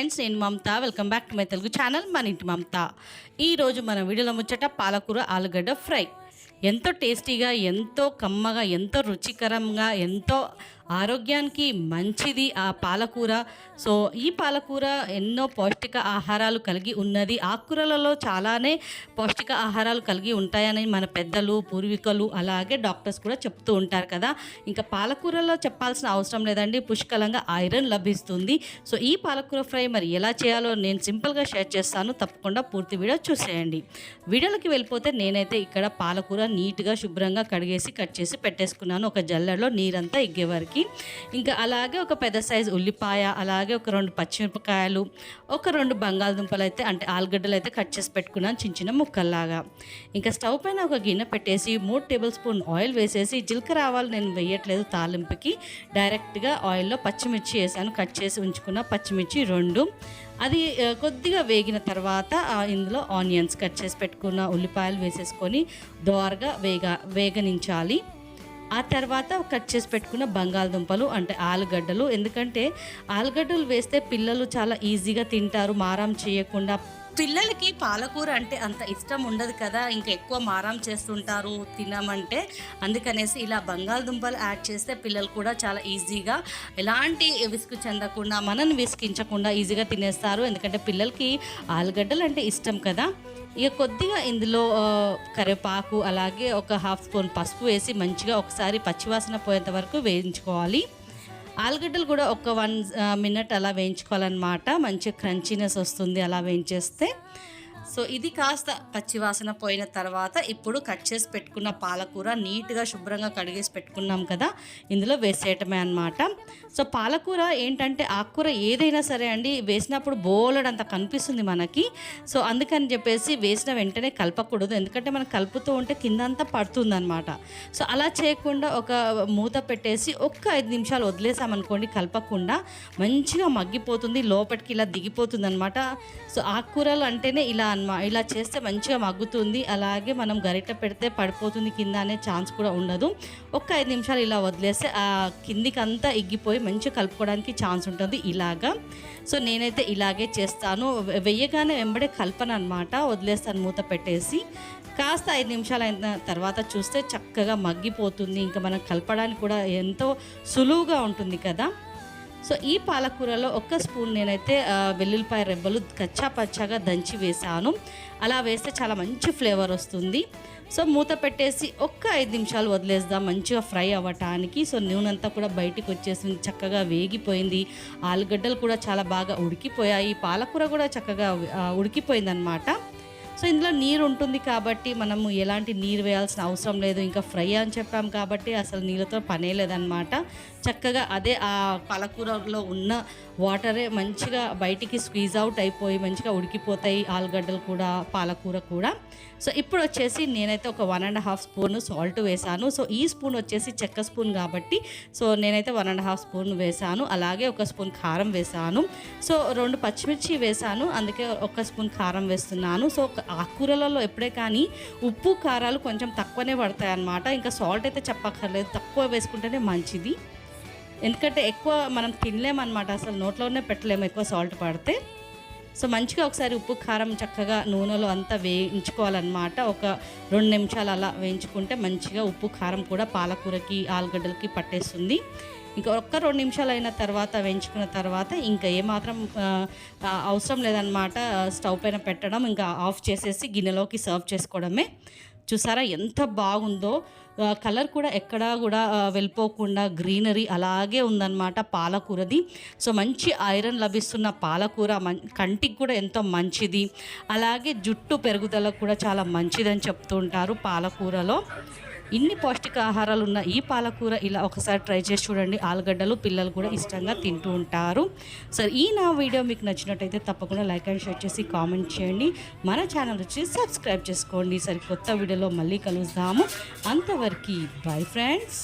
Friends నేను Mamata. Welcome back to my Telugu channel మన ఇంటి మమత. ఈరోజు మన వీడియోలో ముచ్చట పాలకూర ఆలుగడ్డ ఫ్రై. ఎంతో టేస్టీగా ఎంతో కమ్మగా ఎంతో రుచికరంగా ఎంతో ఆరోగ్యానికి మంచిది ఆ పాలకూర. సో ఈ పాలకూర ఎన్నో పౌష్టిక ఆహారాలు కలిగి ఉన్నది. ఆకుకూరలలో చాలానే పౌష్టిక ఆహారాలు కలిగి ఉంటాయని మన పెద్దలు పూర్వీకులు అలాగే డాక్టర్స్ కూడా చెప్తూ ఉంటారు కదా. ఇంకా పాలకూరలో చెప్పాల్సిన అవసరం లేదండి. పుష్కలంగా ఐరన్ లభిస్తుంది. సో ఈ పాలకూర ఫ్రై మరి ఎలా చేయాలో నేను సింపుల్గా షేర్ చేస్తాను. తప్పకుండా పూర్తి వీడియో చూసేయండి. వీడియోలకి వెళ్ళిపోతే నేనైతే ఇక్కడ పాలకూర నీట్గా శుభ్రంగా కడిగేసి కట్ చేసి పెట్టేసుకున్నాను. ఒక జల్లెడలో నీరంతా ఎగ్గే వరకు ఇంకా అలాగే ఒక పెద్ద సైజు ఉల్లిపాయ అలాగే ఒక రెండు పచ్చిమిరపకాయలు ఒక రెండు బంగాళదుంపలు అయితే అంటే ఆలుగడ్డలు అయితే కట్ చేసి పెట్టుకున్నాను చిన్న చిన్న ముక్కల్లాగా. ఇంకా స్టవ్ పైన ఒక గిన్నె పెట్టేసి మూడు టేబుల్ స్పూన్ ఆయిల్ వేసేసి జీలకర్ర ఆవాలు నేను వేయట్లేదు తాలింపుకి. డైరెక్ట్గా ఆయిల్లో పచ్చిమిర్చి వేసాను కట్ చేసి ఉంచుకున్న పచ్చిమిర్చి రెండు. అది కొద్దిగా వేగిన తర్వాత ఆ, ఇందులో ఆనియన్స్ కట్ చేసి పెట్టుకున్న ఉల్లిపాయలు వేసేసుకొని దోరగా వేగ వేగనించాలి. ఆ తర్వాత కట్ చేసి పెట్టుకున్న బంగాళదుంపలు అంటే ఆలుగడ్డలు. ఎందుకంటే ఆలుగడ్డలు వేస్తే పిల్లలు చాలా ఈజీగా తింటారు. మారం చేయకుండా పిల్లలకి పాలకూర అంటే అంత ఇష్టం ఉండదు కదా ఇంకా ఎక్కువ మారం చేస్తుంటారు తినమంటే. అందుకనేసి ఇలా బంగాళదుంపలు యాడ్ చేస్తే పిల్లలు కూడా చాలా ఈజీగా ఎలాంటి విసుగు చెందకుండా మనని విసికించకుండా ఈజీగా తినేస్తారు. ఎందుకంటే పిల్లలకి ఆలుగడ్డలు అంటే ఇష్టం కదా. ఇక కొద్దిగా ఇందులో కరివేపాకు అలాగే ఒక హాఫ్ స్పూన్ పసుపు వేసి మంచిగా ఒకసారి పచ్చివాసన పోయేంత వరకు వేయించుకోవాలి. ఆలుగడ్డలు కూడా ఒక వన్ మినిట్ అలా వేయించుకోవాలన్నమాట. మంచి క్రంచీనెస్ వస్తుంది అలా వేయించేస్తే. సో ఇది కాస్త పచ్చివాసన పోయిన తర్వాత ఇప్పుడు కట్ చేసి పెట్టుకున్న పాలకూర నీట్గా శుభ్రంగా కడిగేసి పెట్టుకున్నాం కదా ఇందులో వేసేయటమే అన్నమాట. సో పాలకూర ఏంటంటే ఆకుకూర ఏదైనా సరే అండి వేసినప్పుడు బోలెడంత కనిపిస్తుంది మనకి. సో అందుకని చెప్పేసి వేసిన వెంటనే కలపకూడదు ఎందుకంటే మనం కలుపుతూ ఉంటే కిందంతా పడుతుంది అనమాట సో అలా చేయకుండా ఒక మూత పెట్టేసి ఒక్క ఐదు నిమిషాలు వదిలేసామనుకోండి కలపకుండా మంచిగా మగ్గిపోతుంది లోపలికి ఇలా దిగిపోతుంది అనమాట సో ఆకుకూరలు అంటేనే ఇలా అన్నమా? ఇలా చేస్తే మంచిగా మగ్గుతుంది. అలాగే మనం గరిట పెడితే పడిపోతుంది కింద అనే ఛాన్స్ కూడా ఉండదు. ఒక్క ఐదు నిమిషాలు ఇలా వదిలేస్తే ఆ కిందికి అంతా ఎగ్గిపోయి మంచిగా కలుపుకోవడానికి ఛాన్స్ ఉంటుంది ఇలాగా. సో నేనైతే ఇలాగే చేస్తాను. వెయ్యగానే వెంబడే కలపను అనమాట వదిలేస్తాను మూత పెట్టేసి. కాస్త ఐదు నిమిషాలు అయిన తర్వాత చూస్తే చక్కగా మగ్గిపోతుంది. ఇంకా మనం కలపడానికి కూడా ఎంతో సులువుగా ఉంటుంది కదా. సో ఈ పాలకూరలో ఒక్క స్పూన్ నేనైతే వెల్లుల్లిపాయ రెబ్బలు కచ్చా పచ్చాగా దంచి వేసాను అలా వేస్తే చాలా మంచి ఫ్లేవర్ వస్తుంది. సో మూత పెట్టేసి ఒక్క ఐదు నిమిషాలు వదిలేద్దాం. మంచిగా ఫ్రై అవ్వటానికి. సో నూనె అంతా కూడా బయటికి వచ్చేసింది. చక్కగా వేగిపోయింది. ఆలుగడ్డలు కూడా చాలా బాగా ఉడికిపోయాయి. పాలకూర కూడా చక్కగా ఉడికిపోయిందనమాట సో ఇందులో నీరు ఉంటుంది కాబట్టి మనము ఎలాంటి నీరు వేయాల్సిన అవసరం లేదు. ఇంకా ఫ్రై అని చెప్పాం కాబట్టి అసలు నీళ్ళతో పనే లేదనమాట చక్కగా అదే ఆ పాలకూరలో ఉన్న వాటరే మంచిగా బయటికి స్క్వీజ్ అవుట్ అయిపోయి మంచిగా ఉడికిపోతాయి ఆలుగడ్డలు కూడా పాలకూర కూడా. సో ఇప్పుడు వచ్చేసి నేనైతే ఒక one and half spoon salt వేసాను సో ఈ స్పూన్ వచ్చేసి చెక్క స్పూన్ కాబట్టి సో నేనైతే వన్ అండ్ హాఫ్ స్పూన్ వేసాను అలాగే ఒక స్పూన్ కారం వేసాను సో రెండు పచ్చిమిర్చి వేసాను అందుకే ఒక స్పూన్ కారం వేస్తున్నాను. సో ఆకుకూరలలో ఎప్పుడే కానీ ఉప్పు కారాలు కొంచెం తక్కువనే పడతాయి అన్నమాట ఇంకా సాల్ట్ అయితే చెప్పక్కర్లేదు. తక్కువ వేసుకుంటేనే మంచిది. ఎందుకంటే ఎక్కువ మనం తినలేమన్నమాట. అసలు నోట్లోనే పెట్టలేము ఎక్కువ సాల్ట్ పడితే. సో మంచిగా ఒకసారి ఉప్పు కారం చక్కగా నూనెలో అంతా వేయించుకోవాలన్నమాట. ఒక రెండు నిమిషాలు అలా వేయించుకుంటే మంచిగా ఉప్పు కారం కూడా పాలకూరకి ఆలుగడ్డలకి పట్టేస్తుంది. ఇంకా ఒక్క రెండు నిమిషాలు అయిన తర్వాత వేయించుకున్న తర్వాత ఇంకా ఏమాత్రం అవసరం లేదనమాట స్టవ్ పైన పెట్టడం ఇంకా ఆఫ్ చేసేసి గిన్నెలోకి సర్వ్ చేసుకోవడమే. చూసారా? ఎంత బాగుందో. కలర్ కూడా ఎక్కడా కూడా వెళ్ళిపోకుండా గ్రీనరీ అలాగే ఉందన్నమాట పాలకూరది. సో మంచి ఐరన్ లభిస్తున్న పాలకూర మం కంటికి కూడా ఎంతో మంచిది. అలాగే జుట్టు పెరుగుదలకు కూడా చాలా మంచిదని చెప్తూ ఉంటారు పాలకూరలో. ఇన్ని పౌష్టికాహారాలు ఉన్న ఈ పాలకూర ఇలా ఒకసారి ట్రై చేసి చూడండి. ఆలుగడ్డలు పిల్లలు కూడా ఇష్టంగా తింటూ ఉంటారు. సరే ఈ నా వీడియో మీకు నచ్చినట్టయితే తప్పకుండా లైక్ అండ్ షేర్ చేసి కామెంట్ చేయండి. మన ఛానల్ వచ్చి సబ్స్క్రైబ్ చేసుకోండి. సరే కొత్త వీడియోలో మళ్ళీ కలుద్దాము. అంతవరకు బై ఫ్రెండ్స్.